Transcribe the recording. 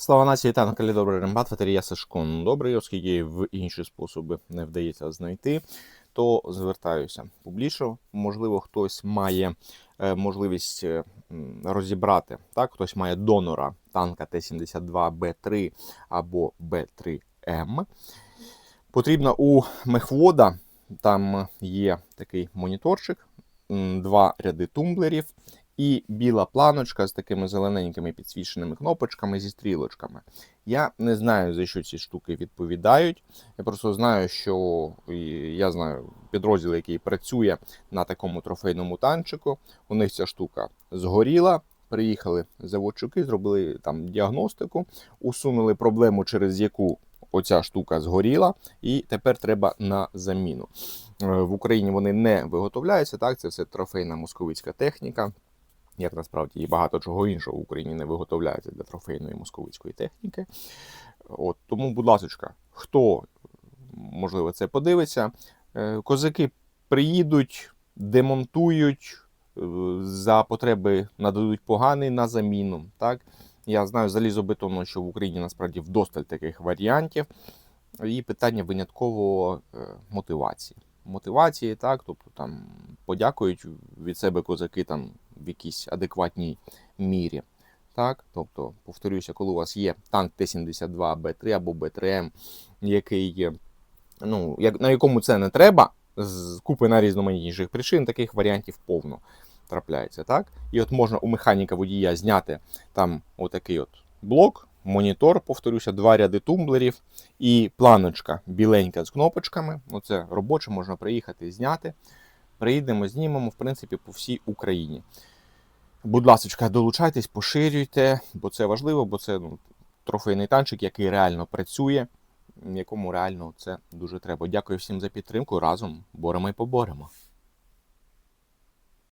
Слава нації та Накалі добрий рембат, ветерія Сашко. Ну, Добрий, оскільки в інші способи не вдається знайти, то звертаюся публічно. Можливо, хтось має е, можливість е, розібрати. Так, хтось має донора танка Т-72Б3 або Б3М. Потрібно у мехвода, там є такий моніторчик, два ряди тумблерів і біла планочка з такими зелененькими підсвіченими кнопочками зі стрілочками. Я не знаю, за що ці штуки відповідають. Я просто знаю, що я знаю підрозділ, який працює на такому трофейному танчику. У них ця штука згоріла. Приїхали заводчуки, зробили там діагностику, усунули проблему, через яку оця штука згоріла, і тепер треба на заміну. Е, В Україні вони не виготовляються, так, це все трофейна московицька техніка. Як насправді і багато чого іншого в Україні не виготовляється для трофейної московицької техніки. От, тому, будь ласка, хто можливо це подивиться, е, козаки приїдуть, демонтують, е, за потреби нададуть поганий на заміну. Так? Я знаю залізобетонно, що в Україні насправді вдосталь таких варіантів. І питання винятково е, мотивації. Мотивації, так, тобто там подякують від себе козаки там в якійсь адекватній мірі. Так, тобто, повторюся, коли у вас є танк Т-72 Б3 або Б3М, який є, ну, як, на якому це не треба, з купи на різноманітніших причин, таких варіантів повно трапляється. Так? І от можна у механіка водія зняти там отакий от блок, монітор, повторюся, два ряди тумблерів і планочка біленька з кнопочками. Оце робоче, можна приїхати зняти. Приїдемо, знімемо, в принципі, по всій Україні. Будь ласка, долучайтесь, поширюйте, бо це важливо, бо це ну, трофейний танчик, який реально працює, якому реально це дуже треба. Дякую всім за підтримку. Разом боремо і поборемо.